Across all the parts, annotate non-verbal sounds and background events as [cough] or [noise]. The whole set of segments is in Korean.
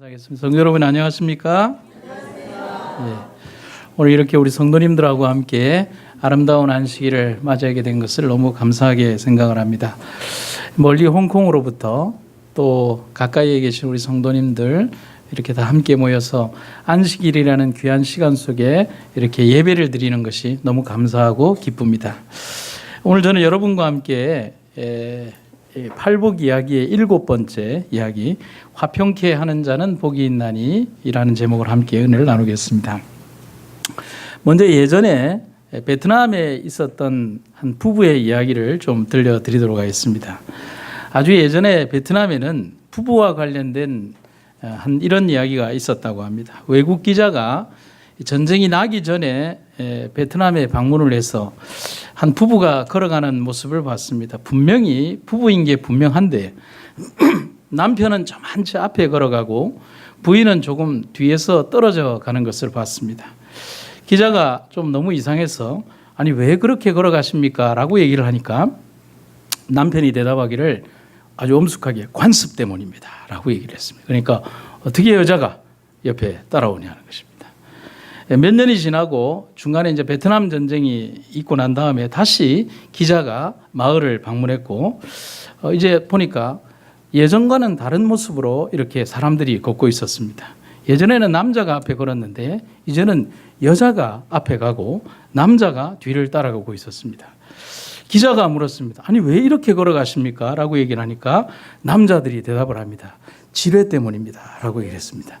인사하겠습니다. 성도 여러분 안녕하십니까? 예. 오늘 이렇게 우리 성도님들하고 함께 아름다운 안식일을 맞이하게 된 것을 너무 감사하게 생각을 합니다. 멀리 홍콩으로부터 또 가까이에 계신 우리 성도님들 이렇게 다 함께 모여서 안식일이라는 귀한 시간 속에 이렇게 예배를 드리는 것이 너무 감사하고 기쁩니다. 오늘 저는 여러분과 함께 에, 이 팔복 이야기의 일곱 번째 이야기 화평케 하는 자는 복이 있나니이라는 제목을 함께 은혜를 나누겠습니다. 먼저 예전에 베트남에 있었던 한 부부의 이야기를 좀 들려드리도록 하겠습니다. 아주 예전에 베트남에는 부부와 관련된 어, 한 이런 이야기가 있었다고 합니다. 외국 기자가 전쟁이 나기 전에 에, 베트남에 방문을 해서 한 부부가 걸어가는 모습을 봤습니다. 분명히 부부인 게 분명한데 [clears throat] 남편은 좀한채 앞에 걸어가고 부인은 조금 뒤에서 떨어져 가는 것을 봤습니다. 기자가 좀 너무 이상해서 아니 왜 그렇게 걸어가십니까? 라고 얘기를 하니까 남편이 대답하기를 아주 엄숙하게 관습 때문입니다. 라고 얘기를 했습니다. 그러니까 어떻게 여자가 옆에 따라오냐는 것입니다. 예, 몇 년이 지나고 중간에 이제 베트남 전쟁이 있고 난 다음에 다시 기자가 마을을 방문했고 어 이제 보니까 예전과는 다른 모습으로 이렇게 사람들이 걷고 있었습니다. 예전에는 남자가 앞에 걸었는데 이제는 여자가 앞에 가고 남자가 뒤를 따라가고 있었습니다. 기자가 물었습니다. 아니 왜 이렇게 걸어가십니까? 라고 얘기를 하니까 남자들이 대답을 합니다. 지뢰 때문입니다. 라고 얘기를 했습니다.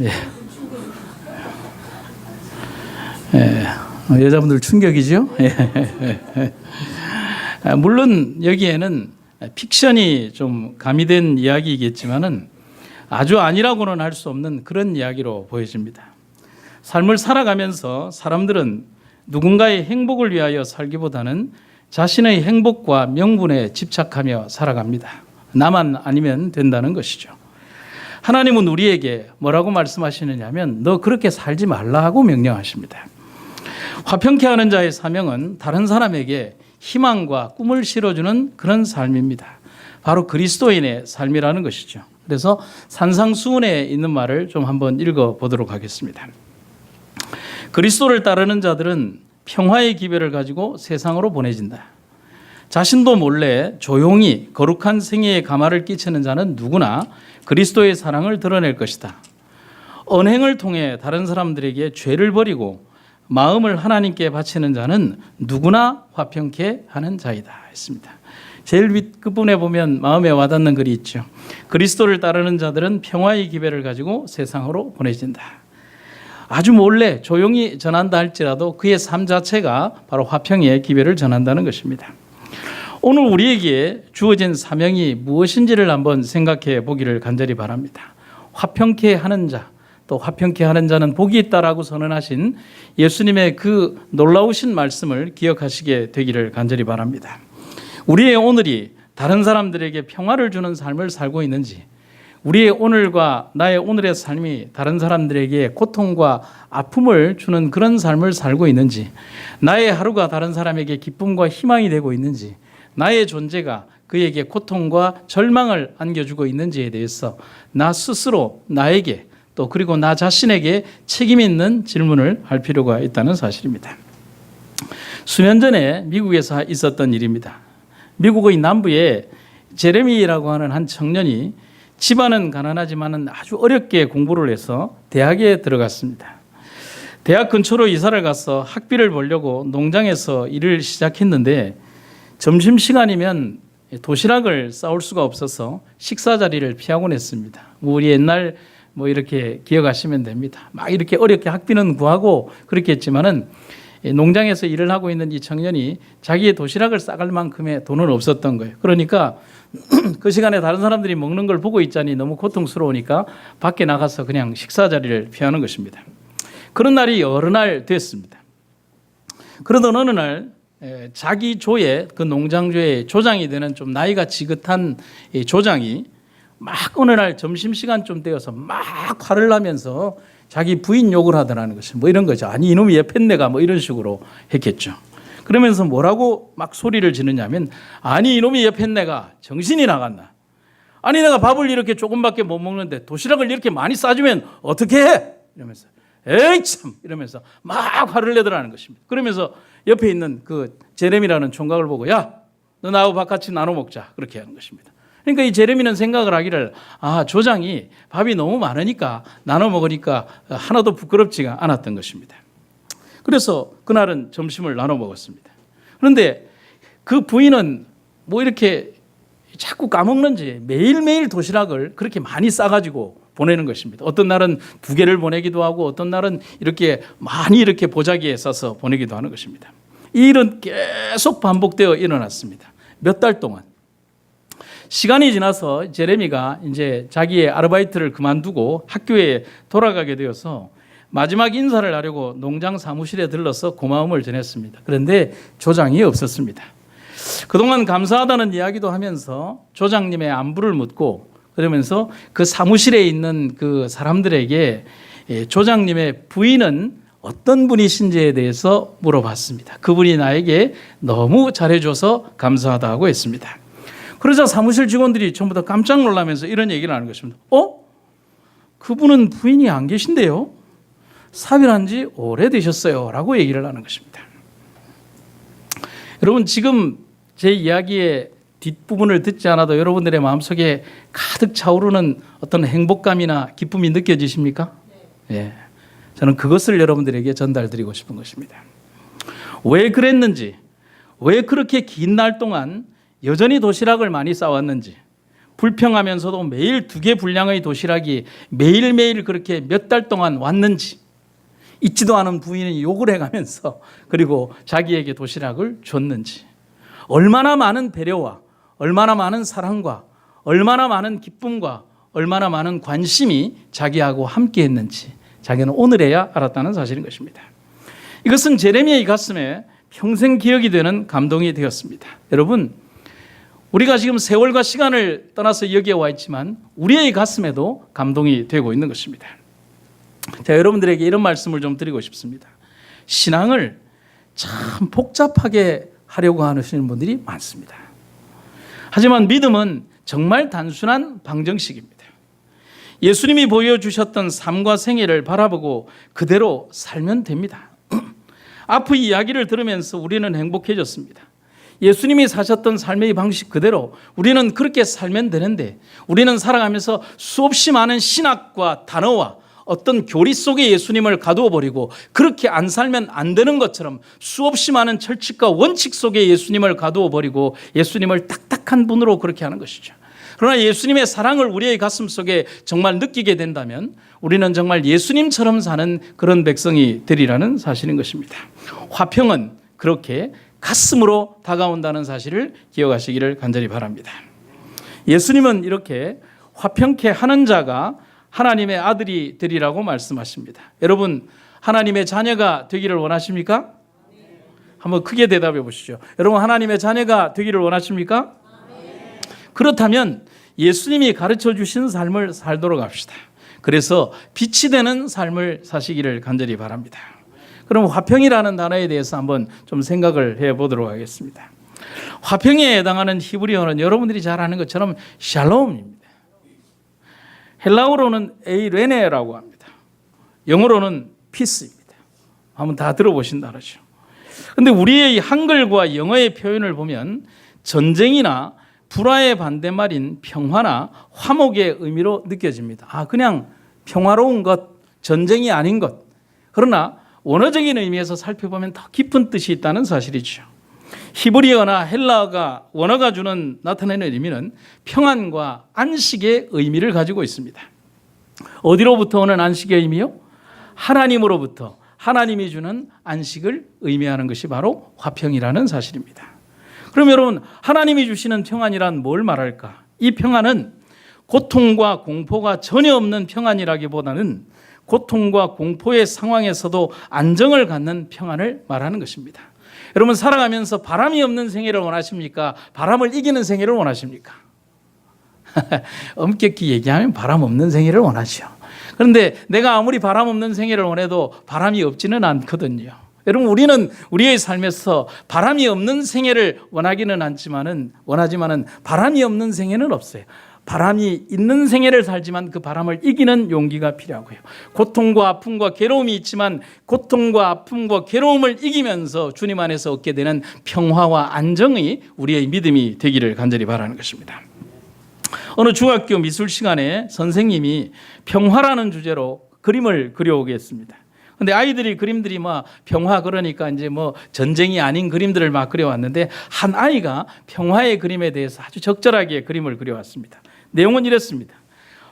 예. 예. 어, 여자분들 충격이죠? 예. 아, 물론 여기에는 픽션이 좀 가미된 이야기이겠지만은 아주 아니라고는 할 수 없는 그런 이야기로 보여집니다. 삶을 살아가면서 사람들은 누군가의 행복을 위하여 살기보다는 자신의 행복과 명분에 집착하며 살아갑니다. 나만 아니면 된다는 것이죠. 하나님은 우리에게 뭐라고 말씀하시느냐면 너 그렇게 살지 말라 하고 명령하십니다. 화평케 하는 자의 사명은 다른 사람에게 희망과 꿈을 실어주는 그런 삶입니다. 바로 그리스도인의 삶이라는 것이죠. 그래서 산상수훈에 있는 말을 좀 한번 읽어 보도록 하겠습니다. 그리스도를 따르는 자들은 평화의 기별을 가지고 세상으로 보내진다. 자신도 몰래 조용히 거룩한 생애에 가마를 끼치는 자는 누구나 그리스도의 사랑을 드러낼 것이다. 언행을 통해 다른 사람들에게 죄를 버리고 마음을 하나님께 바치는 자는 누구나 화평케 하는 자이다 했습니다. 제일 윗 끝부분에 보면 마음에 와닿는 글이 있죠. 그리스도를 따르는 자들은 평화의 기별을 가지고 세상으로 보내진다. 아주 몰래 조용히 전한다 할지라도 그의 삶 자체가 바로 화평의 기별을 전한다는 것입니다. 오늘 우리에게 주어진 사명이 무엇인지를 한번 생각해 보기를 간절히 바랍니다. 화평케 하는 자, 또 화평케 하는 자는 복이 있다라고 선언하신 예수님의 그 놀라우신 말씀을 기억하시게 되기를 간절히 바랍니다. 우리의 오늘이 다른 사람들에게 평화를 주는 삶을 살고 있는지, 우리의 오늘과 나의 오늘의 삶이 다른 사람들에게 고통과 아픔을 주는 그런 삶을 살고 있는지, 나의 하루가 다른 사람에게 기쁨과 희망이 되고 있는지, 나의 존재가 그에게 고통과 절망을 안겨주고 있는지에 대해서 나 스스로 나에게 또 그리고 나 자신에게 책임 있는 질문을 할 필요가 있다는 사실입니다. 수년 전에 미국에서 있었던 일입니다. 미국의 남부에 제레미라고 하는 한 청년이 집안은 가난하지만은 아주 어렵게 공부를 해서 대학에 들어갔습니다. 대학 근처로 이사를 가서 학비를 벌려고 농장에서 일을 시작했는데 점심 시간이면 도시락을 싸올 수가 없어서 식사 자리를 피하곤 했습니다. 우리 옛날 뭐 이렇게 기억하시면 됩니다. 막 이렇게 어렵게 학비는 구하고 그렇게 했지만은 농장에서 일을 하고 있는 이 청년이 자기의 도시락을 싸갈 만큼의 돈은 없었던 거예요. 그러니까 [clears throat] 그 시간에 다른 사람들이 먹는 걸 보고 있자니 너무 고통스러우니까 밖에 나가서 그냥 식사 자리를 피하는 것입니다. 그런 날이 여러 날 됐습니다. 그러던 어느 날 자기 조의 그 농장주의 조장이 되는 좀 나이가 지긋한 조장이 막 어느 날 점심 시간 좀 되어서 막 화를 나면서 자기 부인 욕을 하더라는 것이 뭐 이런 거죠. 아니 이놈이 예편내가 뭐 이런 식으로 했겠죠. 그러면서 뭐라고 막 소리를 지느냐면 아니 이놈이 예편내가 정신이 나갔나? 아니 내가 밥을 이렇게 조금밖에 못 먹는데 도시락을 이렇게 많이 싸주면 어떻게 해? 이러면서 에이 참 이러면서 막 화를 내더라는 것입니다. 그러면서 옆에 있는 그 제레미라는 총각을 보고 야 너 나하고 밥 같이 나눠 먹자 그렇게 하는 것입니다. 그러니까 이 제레미는 생각을 하기를 아 조장이 밥이 너무 많으니까 나눠 먹으니까 하나도 부끄럽지가 않았던 것입니다. 그래서 그날은 점심을 나눠 먹었습니다. 그런데 그 부인은 뭐 이렇게 자꾸 까먹는지 매일매일 도시락을 그렇게 많이 싸가지고 보내는 것입니다. 어떤 날은 두 개를 보내기도 하고 어떤 날은 이렇게 많이 이렇게 보자기에 싸서 보내기도 하는 것입니다. 이 일은 계속 반복되어 일어났습니다. 몇 달 동안. 시간이 지나서 제레미가 이제 자기의 아르바이트를 그만두고 학교에 돌아가게 되어서 마지막 인사를 하려고 농장 사무실에 들러서 고마움을 전했습니다. 그런데 조장이 없었습니다. 그동안 감사하다는 이야기도 하면서 조장님의 안부를 묻고 그러면서 그 사무실에 있는 그 사람들에게 예, 조장님의 부인은 어떤 분이신지에 대해서 물어봤습니다. 그분이 나에게 너무 잘해줘서 감사하다고 했습니다. 그러자 사무실 직원들이 전부 다 깜짝 놀라면서 이런 얘기를 하는 것입니다. 어? 그분은 부인이 안 계신데요? 사별한 지 오래되셨어요. 라고 얘기를 하는 것입니다. 여러분, 지금 제 이야기의 뒷부분을 듣지 않아도 여러분들의 마음속에 가득 차오르는 어떤 행복감이나 기쁨이 느껴지십니까? 예. 저는 그것을 여러분들에게 전달드리고 싶은 것입니다. 왜 그랬는지, 왜 그렇게 긴 날 동안 여전히 도시락을 많이 싸왔는지, 불평하면서도 매일 두 개 분량의 도시락이 매일매일 그렇게 몇 달 동안 왔는지, 잊지도 않은 부인이 욕을 해가면서 그리고 자기에게 도시락을 줬는지, 얼마나 많은 배려와 얼마나 많은 사랑과 얼마나 많은 기쁨과 얼마나 많은 관심이 자기하고 함께 했는지 자기는 오늘에야 알았다는 사실인 것입니다. 이것은 제레미야의 가슴에 평생 기억이 되는 감동이 되었습니다. 여러분, 우리가 지금 세월과 시간을 떠나서 여기에 와 있지만 우리의 가슴에도 감동이 되고 있는 것입니다. 자, 여러분들에게 이런 말씀을 좀 드리고 싶습니다. 신앙을 참 복잡하게 하려고 하시는 분들이 많습니다. 하지만 믿음은 정말 단순한 방정식입니다. 예수님이 보여주셨던 삶과 생애를 바라보고 그대로 살면 됩니다. [clears throat] 앞의 이야기를 들으면서 우리는 행복해졌습니다. 예수님이 사셨던 삶의 방식 그대로 우리는 그렇게 살면 되는데 우리는 살아가면서 수없이 많은 신학과 단어와 어떤 교리 속에 예수님을 가두어 버리고 그렇게 안 살면 안 되는 것처럼 수없이 많은 철칙과 원칙 속에 예수님을 가두어 버리고 예수님을 딱딱한 분으로 그렇게 하는 것이죠. 그러나 예수님의 사랑을 우리의 가슴 속에 정말 느끼게 된다면 우리는 정말 예수님처럼 사는 그런 백성이 되리라는 사실인 것입니다. 화평은 그렇게 가슴으로 다가온다는 사실을 기억하시기를 간절히 바랍니다. 예수님은 이렇게 화평케 하는 자가 하나님의 아들이 되리라고 말씀하십니다. 여러분, 하나님의 자녀가 되기를 원하십니까? 한번 크게 대답해 보시죠. 여러분, 하나님의 자녀가 되기를 원하십니까? 그렇다면 예수님이 가르쳐 주신 삶을 살도록 합시다. 그래서 빛이 되는 삶을 사시기를 간절히 바랍니다. 그럼 화평이라는 단어에 대해서 한번 좀 생각을 해 보도록 하겠습니다. 화평에 해당하는 히브리어는 여러분들이 잘 아는 것처럼 샬롬입니다. 헬라어로는 에이레네라고 합니다. 영어로는 피스입니다. 한번 다 들어보신 단어죠. 근데 우리의 한글과 영어의 표현을 보면 전쟁이나 불화의 반대말인 평화나 화목의 의미로 느껴집니다. 아, 그냥 평화로운 것, 전쟁이 아닌 것. 그러나 원어적인 의미에서 살펴보면 더 깊은 뜻이 있다는 사실이죠. 히브리어나 헬라어가 원어가 주는 나타내는 의미는 평안과 안식의 의미를 가지고 있습니다. 어디로부터 오는 안식의 의미요? 하나님으로부터 하나님이 주는 안식을 의미하는 것이 바로 화평이라는 사실입니다. 그럼 여러분 하나님이 주시는 평안이란 뭘 말할까? 이 평안은 고통과 공포가 전혀 없는 평안이라기보다는 고통과 공포의 상황에서도 안정을 갖는 평안을 말하는 것입니다. 여러분 살아가면서 바람이 없는 생애를 원하십니까? 바람을 이기는 생애를 원하십니까? [laughs] 엄격히 얘기하면 바람 없는 생애를 원하죠. 그런데 내가 아무리 바람 없는 생애를 원해도 바람이 없지는 않거든요. 여러분 우리는 우리의 삶에서 바람이 없는 생애를 원하기는 않지만은 원하지만은 바람이 없는 생애는 없어요. 바람이 있는 생애를 살지만 그 바람을 이기는 용기가 필요하고요. 고통과 아픔과 괴로움이 있지만 고통과 아픔과 괴로움을 이기면서 주님 안에서 얻게 되는 평화와 안정이 우리의 믿음이 되기를 간절히 바라는 것입니다. 어느 중학교 미술 시간에 선생님이 평화라는 주제로 그림을 그려오겠습니다. 근데 아이들이 그림들이 뭐 평화 그러니까 이제 뭐 전쟁이 아닌 그림들을 막 그려왔는데 한 아이가 평화의 그림에 대해서 아주 적절하게 그림을 그려왔습니다. 내용은 이랬습니다.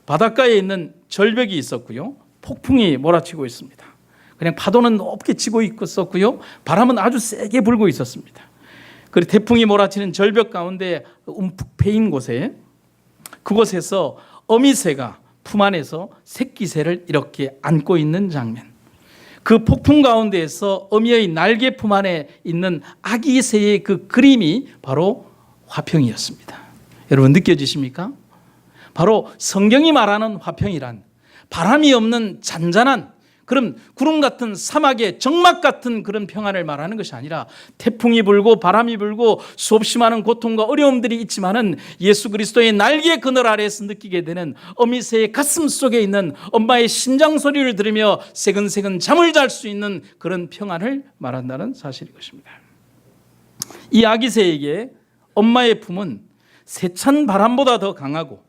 바닷가에 있는 절벽이 있었고요. 폭풍이 몰아치고 있습니다. 그냥 파도는 높게 치고 있었고요. 바람은 아주 세게 불고 있었습니다. 그리고 태풍이 몰아치는 절벽 가운데 움푹 패인 곳에 그곳에서 어미새가 품 안에서 새끼새를 이렇게 안고 있는 장면. 그 폭풍 가운데에서 어미의 날개 품 안에 있는 아기 새의 그 그림이 바로 화평이었습니다. 여러분 느껴지십니까? 바로 성경이 말하는 화평이란 바람이 없는 잔잔한 그런 구름 같은 사막의 정막 같은 그런 평안을 말하는 것이 아니라 태풍이 불고 바람이 불고 수없이 많은 고통과 어려움들이 있지만은 예수 그리스도의 날개 그늘 아래에서 느끼게 되는 어미새의 가슴 속에 있는 엄마의 심장 소리를 들으며 새근새근 잠을 잘 수 있는 그런 평안을 말한다는 사실이 것입니다. 이 아기새에게 엄마의 품은 세찬 바람보다 더 강하고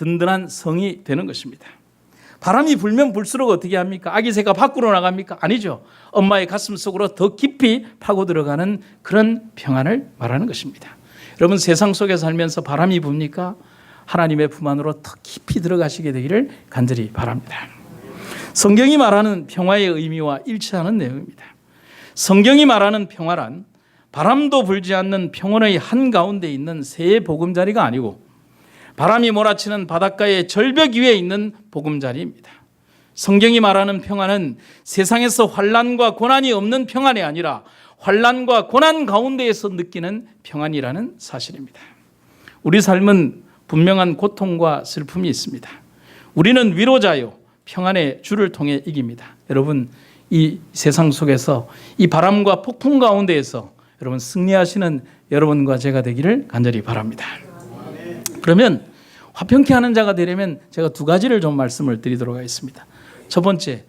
든든한 성이 되는 것입니다. 바람이 불면 불수록 어떻게 합니까? 아기 새가 밖으로 나갑니까? 아니죠. 엄마의 가슴 속으로 더 깊이 파고 들어가는 그런 평안을 말하는 것입니다. 여러분 세상 속에 살면서 바람이 붑니까? 하나님의 품 안으로 더 깊이 들어가시게 되기를 간절히 바랍니다. 성경이 말하는 평화의 의미와 일치하는 내용입니다. 성경이 말하는 평화란 바람도 불지 않는 평온의 한가운데 있는 새의 보금자리가 아니고 바람이 몰아치는 바닷가의 절벽 위에 있는 보금자리입니다. 성경이 말하는 평안은 세상에서 환란과 고난이 없는 평안이 아니라 환란과 고난 가운데에서 느끼는 평안이라는 사실입니다. 우리 삶은 분명한 고통과 슬픔이 있습니다. 우리는 위로자요 평안의 주를 통해 이깁니다. 여러분 이 세상 속에서 이 바람과 폭풍 가운데에서 여러분 승리하시는 여러분과 제가 되기를 간절히 바랍니다. 그러면 화평케 하는 자가 되려면 제가 두 가지를 좀 말씀을 드리도록 하겠습니다. 첫 번째,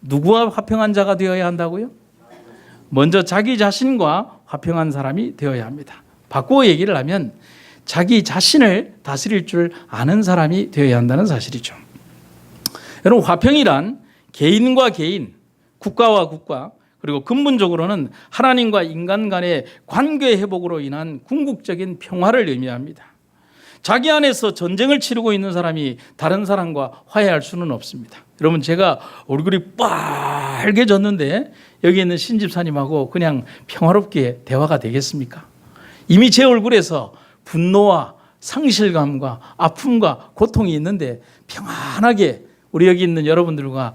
누구와 화평한 자가 되어야 한다고요? 먼저 자기 자신과 화평한 사람이 되어야 합니다. 바꾸어 얘기를 하면 자기 자신을 다스릴 줄 아는 사람이 되어야 한다는 사실이죠. 여러분, 화평이란 개인과 개인, 국가와 국가, 그리고 근본적으로는 하나님과 인간 간의 관계 회복으로 인한 궁극적인 평화를 의미합니다. 자기 안에서 전쟁을 치르고 있는 사람이 다른 사람과 화해할 수는 없습니다. 여러분 제가 얼굴이 빨개졌는데 여기 있는 신집사님하고 그냥 평화롭게 대화가 되겠습니까? 이미 제 얼굴에서 분노와 상실감과 아픔과 고통이 있는데 평안하게 우리 여기 있는 여러분들과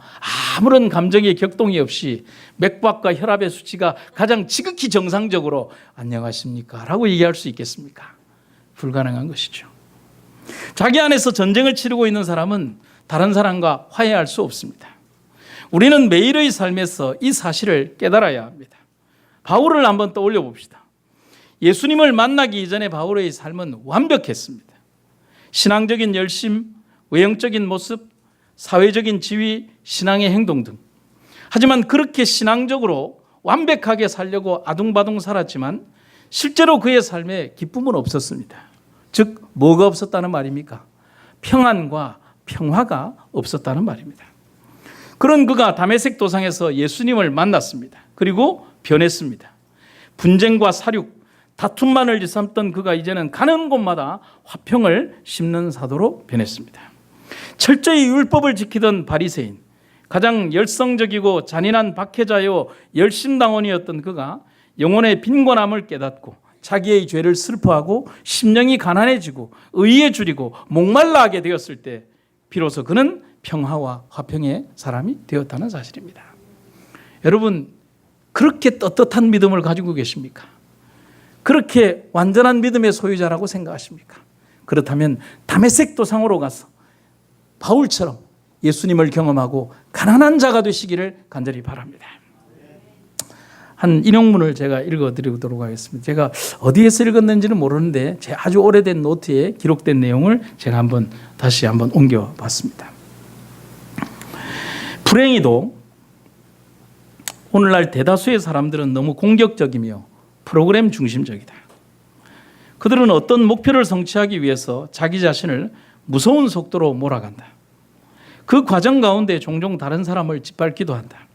아무런 감정의 격동이 없이 맥박과 혈압의 수치가 가장 지극히 정상적으로 안녕하십니까? 라고 얘기할 수 있겠습니까? 불가능한 것이죠. 자기 안에서 전쟁을 치르고 있는 사람은 다른 사람과 화해할 수 없습니다. 우리는 매일의 삶에서 이 사실을 깨달아야 합니다. 바울을 한번 떠올려 봅시다. 예수님을 만나기 이전에 바울의 삶은 완벽했습니다. 신앙적인 열심, 외형적인 모습, 사회적인 지위, 신앙의 행동 등. 하지만 그렇게 신앙적으로 완벽하게 살려고 아둥바둥 살았지만 실제로 그의 삶에 기쁨은 없었습니다. 즉 뭐가 없었다는 말입니까? 평안과 평화가 없었다는 말입니다. 그런 그가 담에색 도상에서 예수님을 만났습니다. 그리고 변했습니다. 분쟁과 사륙, 다툼만을 일삼던 그가 이제는 가는 곳마다 화평을 심는 사도로 변했습니다. 철저히 율법을 지키던 바리새인, 가장 열성적이고 잔인한 박해자요 열심당원이었던 그가 영혼의 빈곤함을 깨닫고 자기의 죄를 슬퍼하고 심령이 가난해지고 의에 줄이고 목말라 하게 되었을 때 비로소 그는 평화와 화평의 사람이 되었다는 사실입니다. 여러분 그렇게 떳떳한 믿음을 가지고 계십니까? 그렇게 완전한 믿음의 소유자라고 생각하십니까? 그렇다면 담에색 도상으로 가서 바울처럼 예수님을 경험하고 가난한 자가 되시기를 간절히 바랍니다. 한 인용문을 제가 읽어드리도록 하겠습니다. 제가 어디에서 읽었는지는 모르는데 제 아주 오래된 노트에 기록된 내용을 제가 한번 다시 한번 옮겨봤습니다. 불행히도 오늘날 대다수의 사람들은 너무 공격적이며 프로그램 중심적이다. 그들은 어떤 목표를 성취하기 위해서 자기 자신을 무서운 속도로 몰아간다. 그 과정 가운데 종종 다른 사람을 짓밟기도 한다.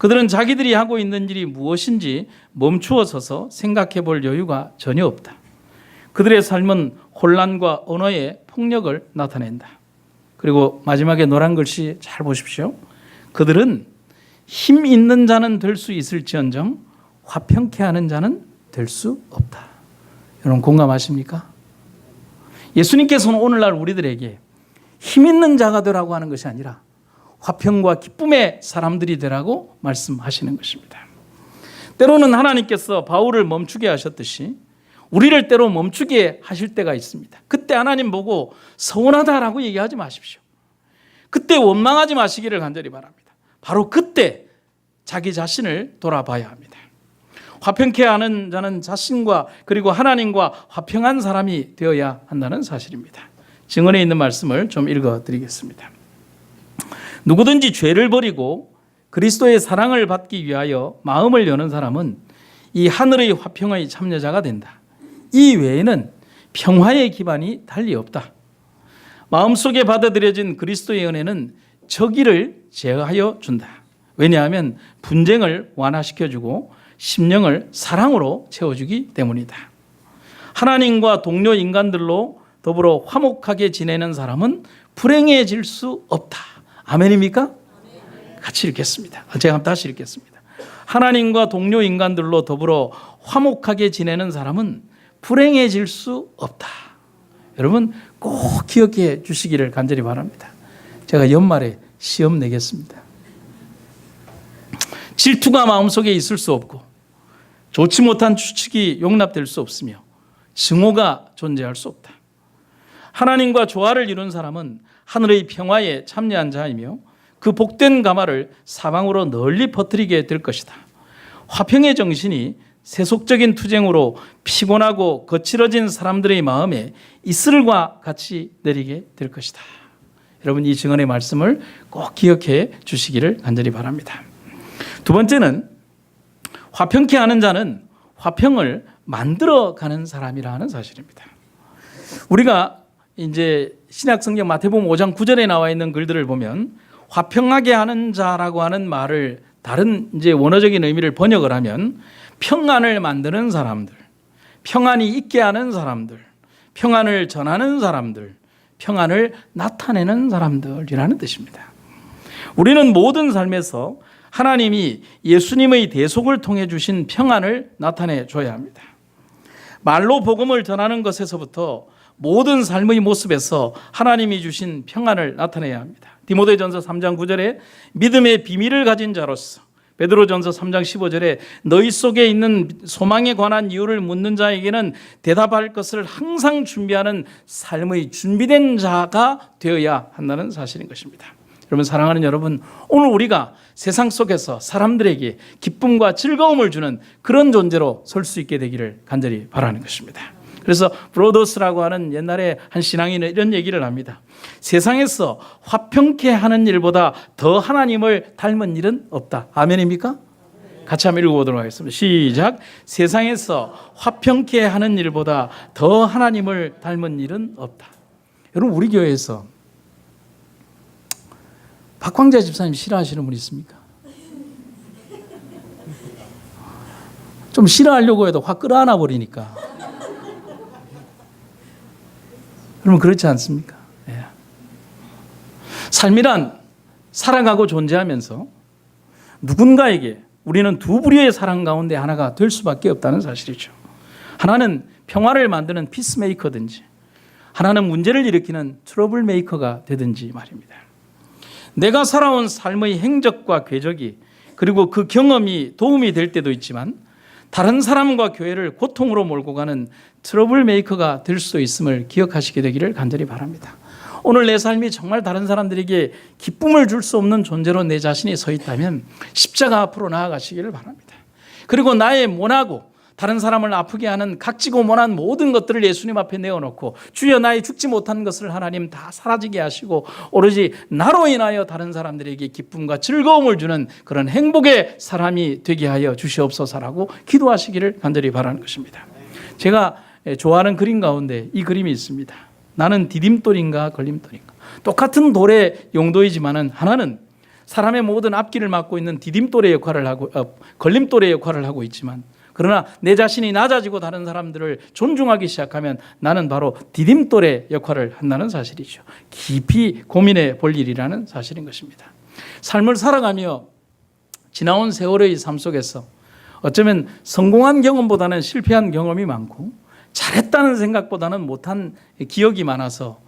그들은 자기들이 하고 있는 일이 무엇인지 멈추어 서서 생각해 볼 여유가 전혀 없다. 그들의 삶은 혼란과 언어의 폭력을 나타낸다. 그리고 마지막에 노란 글씨 잘 보십시오. 그들은 힘 있는 자는 될 수 있을지언정 화평케 하는 자는 될 수 없다. 여러분 공감하십니까? 예수님께서는 오늘날 우리들에게 힘 있는 자가 되라고 하는 것이 아니라 화평과 기쁨의 사람들이 되라고 말씀하시는 것입니다. 때로는 하나님께서 바울을 멈추게 하셨듯이 우리를 때로 멈추게 하실 때가 있습니다. 그때 하나님 보고 서운하다라고 얘기하지 마십시오. 그때 원망하지 마시기를 간절히 바랍니다. 바로 그때 자기 자신을 돌아봐야 합니다. 화평케 하는 자는 자신과 그리고 하나님과 화평한 사람이 되어야 한다는 사실입니다. 증언에 있는 말씀을 좀 읽어 드리겠습니다. 누구든지 죄를 버리고 그리스도의 사랑을 받기 위하여 마음을 여는 사람은 이 하늘의 화평의 참여자가 된다. 이 외에는 평화의 기반이 달리 없다. 마음속에 받아들여진 그리스도의 은혜는 저기를 제어하여 준다. 왜냐하면 분쟁을 완화시켜주고 심령을 사랑으로 채워주기 때문이다. 하나님과 동료 인간들로 더불어 화목하게 지내는 사람은 불행해질 수 없다. 아멘입니까? 같이 읽겠습니다. 제가 다시 읽겠습니다. 하나님과 동료 인간들로 더불어 화목하게 지내는 사람은 불행해질 수 없다. 여러분 꼭 기억해 주시기를 간절히 바랍니다. 제가 연말에 시험 내겠습니다. 질투가 마음속에 있을 수 없고 좋지 못한 추측이 용납될 수 없으며 증오가 존재할 수 없다. 하나님과 조화를 이룬 사람은 하늘의 평화에 참여한 자이며 그 복된 가마를 사방으로 널리 퍼뜨리게 될 것이다. 화평의 정신이 세속적인 투쟁으로 피곤하고 거칠어진 사람들의 마음에 이슬과 같이 내리게 될 것이다. 여러분 이 증언의 말씀을 꼭 기억해 주시기를 간절히 바랍니다. 두 번째는 화평케 하는 자는 화평을 만들어 가는 사람이라는 사실입니다. 우리가 이제 신약 성경 마태복음 5장 9절에 나와 있는 글들을 보면 화평하게 하는 자라고 하는 말을 다른 이제 원어적인 의미를 번역을 하면 평안을 만드는 사람들, 평안이 있게 하는 사람들, 평안을 전하는 사람들, 평안을 나타내는 사람들이라는 뜻입니다. 우리는 모든 삶에서 하나님이 예수님의 대속을 통해 주신 평안을 나타내 줘야 합니다. 말로 복음을 전하는 것에서부터 모든 삶의 모습에서 하나님이 주신 평안을 나타내야 합니다. 디모데전서 3장 9절에 믿음의 비밀을 가진 자로서 베드로전서 3장 15절에 너희 속에 있는 소망에 관한 이유를 묻는 자에게는 대답할 것을 항상 준비하는 삶의 준비된 자가 되어야 한다는 사실인 것입니다. 여러분 사랑하는 여러분 오늘 우리가 세상 속에서 사람들에게 기쁨과 즐거움을 주는 그런 존재로 설 수 있게 되기를 간절히 바라는 것입니다. 그래서 브로더스라고 하는 옛날에 한 신앙인은 이런 얘기를 합니다. 세상에서 화평케 하는 일보다 더 하나님을 닮은 일은 없다. 아멘입니까? 같이 한번 읽어보도록 하겠습니다. 시작. 세상에서 화평케 하는 일보다 더 하나님을 닮은 일은 없다. 여러분 우리 교회에서 박광자 집사님 싫어하시는 분 있습니까? 좀 싫어하려고 해도 확 끌어안아 버리니까. 여러분 그렇지 않습니까? 예. 삶이란 살아가고 존재하면서 누군가에게 우리는 두 부류의 사랑 가운데 하나가 될 수밖에 없다는 사실이죠. 하나는 평화를 만드는 피스메이커든지 하나는 문제를 일으키는 트러블 메이커가 되든지 말입니다. 내가 살아온 삶의 행적과 궤적이 그리고 그 경험이 도움이 될 때도 있지만 다른 사람과 교회를 고통으로 몰고 가는 트러블 메이커가 될 수 있음을 기억하시게 되기를 간절히 바랍니다. 오늘 내 삶이 정말 다른 사람들에게 기쁨을 줄 수 없는 존재로 내 자신이 서 있다면 십자가 앞으로 나아가시기를 바랍니다. 그리고 나의 모나고 다른 사람을 아프게 하는 각지고 모난 모든 것들을 예수님 앞에 내어놓고 주여 나의 죽지 못한 것을 하나님 다 사라지게 하시고 오로지 나로 인하여 다른 사람들에게 기쁨과 즐거움을 주는 그런 행복의 사람이 되게 하여 주시옵소서라고 기도하시기를 간절히 바라는 것입니다. 제가 좋아하는 그림 가운데 이 그림이 있습니다. 나는 디딤돌인가 걸림돌인가. 똑같은 돌의 용도이지만은 하나는 사람의 모든 앞길을 막고 있는 디딤돌의 역할을 하고 어, 걸림돌의 역할을 하고 있지만 그러나 내 자신이 낮아지고 다른 사람들을 존중하기 시작하면 나는 바로 디딤돌의 역할을 한다는 사실이죠. 깊이 고민해 볼 일이라는 사실인 것입니다. 삶을 살아가며 지나온 세월의 삶 속에서 어쩌면 성공한 경험보다는 실패한 경험이 많고 잘했다는 생각보다는 못한 기억이 많아서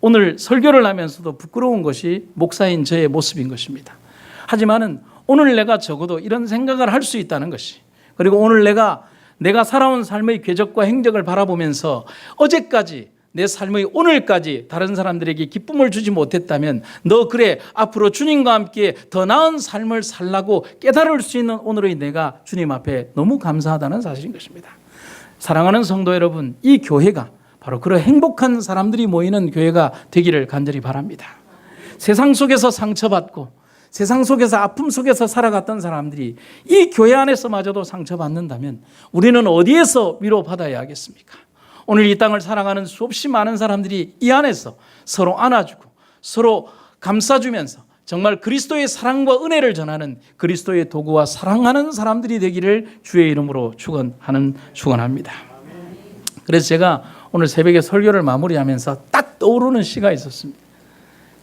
오늘 설교를 하면서도 부끄러운 것이 목사인 저의 모습인 것입니다. 하지만은 오늘 내가 적어도 이런 생각을 할 수 있다는 것이 그리고 오늘 내가 내가 살아온 삶의 궤적과 행적을 바라보면서 어제까지 내 삶의 오늘까지 다른 사람들에게 기쁨을 주지 못했다면 너 그래 앞으로 주님과 함께 더 나은 삶을 살라고 깨달을 수 있는 오늘의 내가 주님 앞에 너무 감사하다는 사실인 것입니다. 사랑하는 성도 여러분, 이 교회가 바로 그런 행복한 사람들이 모이는 교회가 되기를 간절히 바랍니다. 세상 속에서 상처받고 세상 속에서 아픔 속에서 살아갔던 사람들이 이 교회 안에서마저도 상처받는다면 우리는 어디에서 위로받아야 하겠습니까? 오늘 이 땅을 살아가는 수없이 많은 사람들이 이 안에서 서로 안아주고 서로 감싸주면서 정말 그리스도의 사랑과 은혜를 전하는 그리스도의 도구와 사랑하는 사람들이 되기를 주의 이름으로 축원하는 축원합니다. 그래서 제가 오늘 새벽에 설교를 마무리하면서 딱 떠오르는 시가 있었습니다.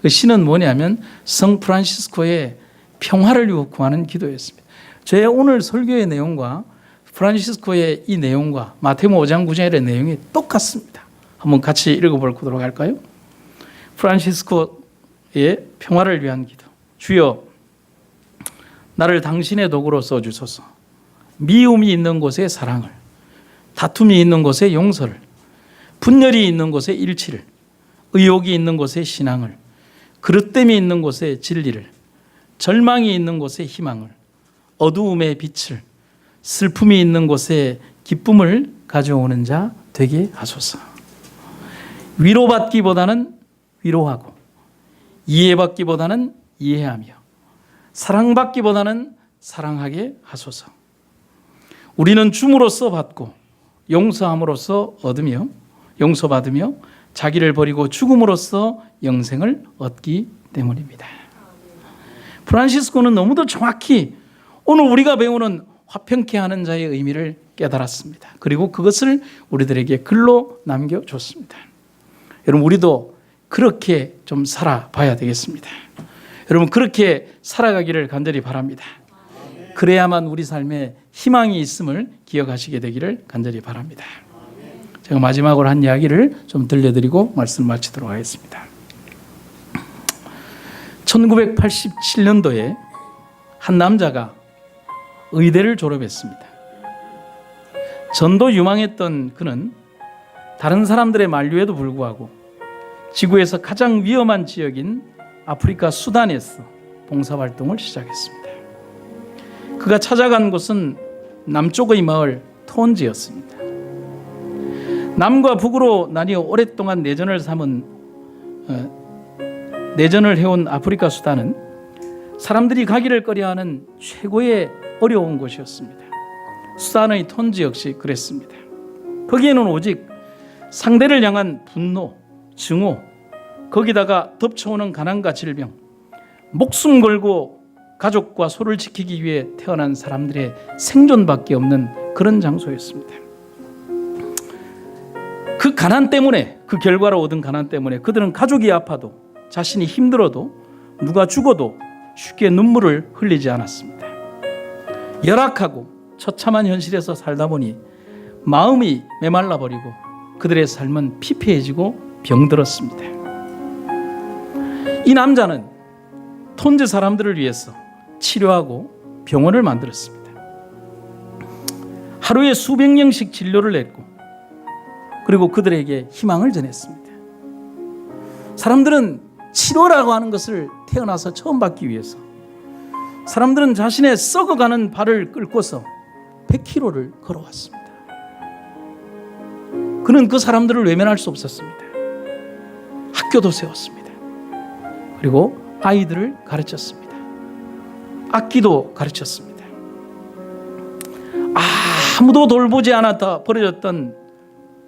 그 시는 뭐냐면 성 프란시스코의 평화를 구하는 기도였습니다. 제 오늘 설교의 내용과 프란시스코의 이 내용과 마태복음 5장 9장의 내용이 똑같습니다. 한번 같이 읽어보도록 할까요? 프란시스코의 평화를 위한 기도. 주여, 나를 당신의 도구로 써주소서. 미움이 있는 곳에 사랑을, 다툼이 있는 곳에 용서를, 분열이 있는 곳에 일치를, 의욕이 있는 곳에 신앙을, 그릇됨이 있는 곳에 진리를, 절망이 있는 곳에 희망을, 어두움의 빛을, 슬픔이 있는 곳에 기쁨을 가져오는 자 되게 하소서. 위로받기보다는 위로하고, 이해받기보다는 이해하며, 사랑받기보다는 사랑하게 하소서. 우리는 줌으로써 받고, 용서함으로써 얻으며, 용서받으며, 자기를 버리고 죽음으로써 영생을 얻기 때문입니다. 프란시스코는 너무도 정확히 오늘 우리가 배우는 화평케 하는 자의 의미를 깨달았습니다. 그리고 그것을 우리들에게 글로 남겨줬습니다. 여러분, 우리도 그렇게 좀 살아봐야 되겠습니다. 여러분, 그렇게 살아가기를 간절히 바랍니다. 그래야만 우리 삶에 희망이 있음을 기억하시게 되기를 간절히 바랍니다. 제가 마지막으로 한 이야기를 좀 들려드리고 말씀 마치도록 하겠습니다. 1987년도에 한 남자가 의대를 졸업했습니다. 전도 유망했던 그는 다른 사람들의 만류에도 불구하고 지구에서 가장 위험한 지역인 아프리카 수단에서 봉사활동을 시작했습니다. 그가 찾아간 곳은 남쪽의 마을 톤지였습니다. 남과 북으로 나뉘어 오랫동안 내전을 삼은 어, 내전을 해온 아프리카 수단은 사람들이 가기를 꺼려하는 최고의 어려운 곳이었습니다. 수단의 톤지 역시 그랬습니다. 거기에는 오직 상대를 향한 분노, 증오, 거기다가 덮쳐오는 가난과 질병, 목숨 걸고 가족과 소를 지키기 위해 태어난 사람들의 생존밖에 없는 그런 장소였습니다. 그 가난 때문에 그 결과로 얻은 가난 때문에 그들은 가족이 아파도 자신이 힘들어도 누가 죽어도 쉽게 눈물을 흘리지 않았습니다. 열악하고 처참한 현실에서 살다 보니 마음이 메말라 버리고 그들의 삶은 피폐해지고 병들었습니다. 이 남자는 톤즈 사람들을 위해서 치료하고 병원을 만들었습니다. 하루에 수백 명씩 진료를 했고 그리고 그들에게 희망을 전했습니다. 사람들은 치료라고 하는 것을 태어나서 처음 받기 위해서 사람들은 자신의 썩어가는 발을 끌고서 100km를 걸어왔습니다. 그는 그 사람들을 외면할 수 없었습니다. 학교도 세웠습니다. 그리고 아이들을 가르쳤습니다. 악기도 가르쳤습니다. 아무도 돌보지 않았다 버려졌던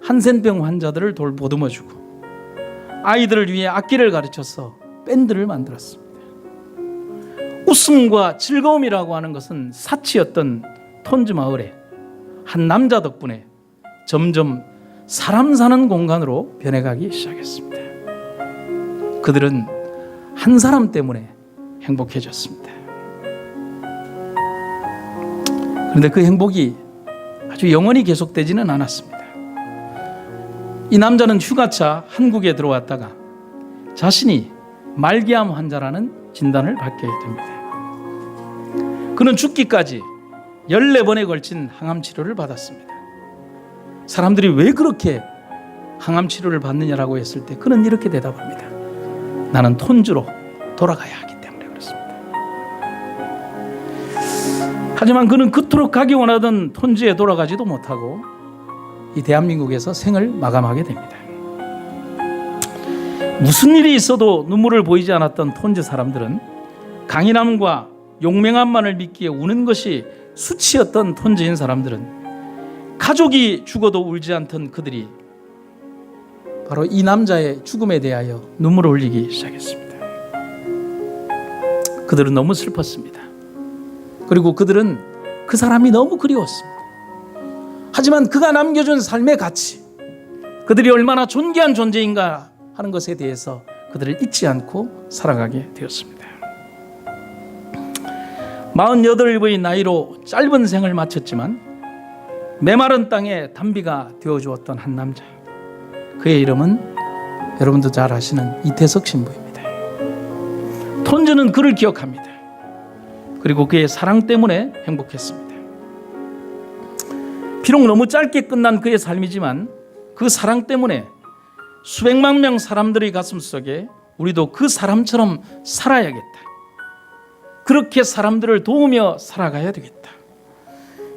한센병 환자들을 돌보듬어 주고 아이들을 위해 악기를 가르쳐서 밴드를 만들었습니다. 웃음과 즐거움이라고 하는 것은 사치였던 톤즈 마을에 한 남자 덕분에 점점 사람 사는 공간으로 변해가기 시작했습니다. 그들은 한 사람 때문에 행복해졌습니다. 그런데 그 행복이 아주 영원히 계속되지는 않았습니다. 이 남자는 휴가차 한국에 들어왔다가 자신이 말기암 환자라는 진단을 받게 됩니다. 그는 죽기까지 14번에 걸친 항암 치료를 받았습니다. 사람들이 왜 그렇게 항암 치료를 받느냐라고 했을 때 그는 이렇게 대답합니다. 나는 톤주로 돌아가야 하기 때문에 그렇습니다. 하지만 그는 그토록 가기 원하던 톤주에 돌아가지도 못하고 이 대한민국에서 생을 마감하게 됩니다. 무슨 일이 있어도 눈물을 보이지 않았던 톤즈 사람들은 강인함과 용맹함만을 믿기에 우는 것이 수치였던 톤즈인 사람들은 가족이 죽어도 울지 않던 그들이 바로 이 남자의 죽음에 대하여 눈물을 흘리기 시작했습니다. 그들은 너무 슬펐습니다. 그리고 그들은 그 사람이 너무 그리웠습니다. 하지만 그가 남겨준 삶의 가치, 그들이 얼마나 존귀한 존재인가 하는 것에 대해서 그들을 잊지 않고 살아가게 되었습니다. 48의 나이로 짧은 생을 마쳤지만 메마른 땅에 단비가 되어 주었던 한 남자. 그의 이름은 여러분도 잘 아시는 이태석 신부입니다. 톤즈는 그를 기억합니다. 그리고 그의 사랑 때문에 행복했습니다. 비록 너무 짧게 끝난 그의 삶이지만 그 사랑 때문에 수백만 명 사람들의 가슴 속에 우리도 그 사람처럼 살아야겠다. 그렇게 사람들을 도우며 살아가야 되겠다.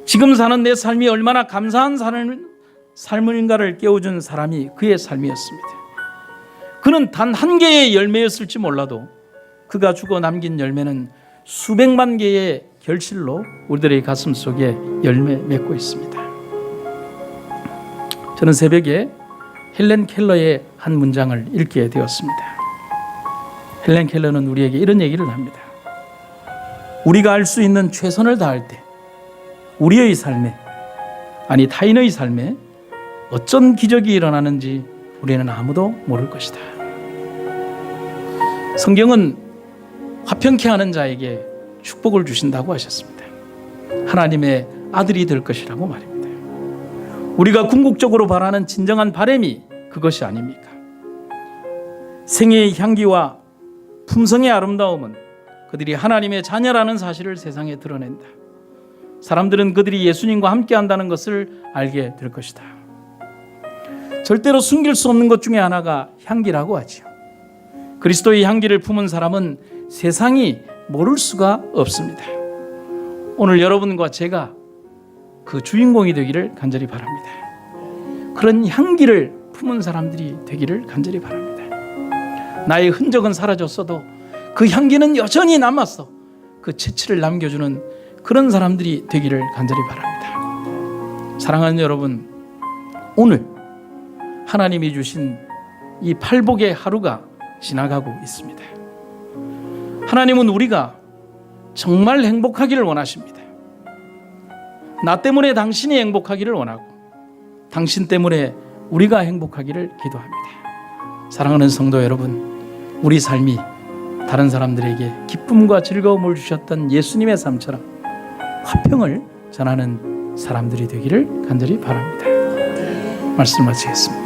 지금 사는 내 삶이 얼마나 감사한 삶, 삶인가를 깨워준 사람이 그의 삶이었습니다. 그는 단 한 개의 열매였을지 몰라도 그가 죽어 남긴 열매는 수백만 개의 결실로 우리들의 가슴 속에 열매 맺고 있습니다. 저는 새벽에 헬렌 켈러의 한 문장을 읽게 되었습니다. 헬렌 켈러는 우리에게 이런 얘기를 합니다. 우리가 알 수 있는 최선을 다할 때 우리의 삶에 아니 타인의 삶에 어쩐 기적이 일어나는지 우리는 아무도 모를 것이다. 성경은 화평케 하는 자에게 축복을 주신다고 하셨습니다. 하나님의 아들이 될 것이라고 말입니다. 우리가 궁극적으로 바라는 진정한 바램이 그것이 아닙니까? 생애의 향기와 품성의 아름다움은 그들이 하나님의 자녀라는 사실을 세상에 드러낸다. 사람들은 그들이 예수님과 함께 한다는 것을 알게 될 것이다. 절대로 숨길 수 없는 것 중에 하나가 향기라고 하지요. 그리스도의 향기를 품은 사람은 세상이 모를 수가 없습니다. 오늘 여러분과 제가 그 주인공이 되기를 간절히 바랍니다. 그런 향기를 품은 사람들이 되기를 간절히 바랍니다. 나의 흔적은 사라졌어도 그 향기는 여전히 남았어. 그 채취를 남겨주는 그런 사람들이 되기를 간절히 바랍니다. 사랑하는 여러분, 오늘 하나님이 주신 이 팔복의 하루가 지나가고 있습니다. 하나님은 우리가 정말 행복하기를 원하십니다. 나 때문에 당신이 행복하기를 원하고 당신 때문에 우리가 행복하기를 기도합니다. 사랑하는 성도 여러분, 우리 삶이 다른 사람들에게 기쁨과 즐거움을 주셨던 예수님의 삶처럼 화평을 전하는 사람들이 되기를 간절히 바랍니다. 말씀 마치겠습니다.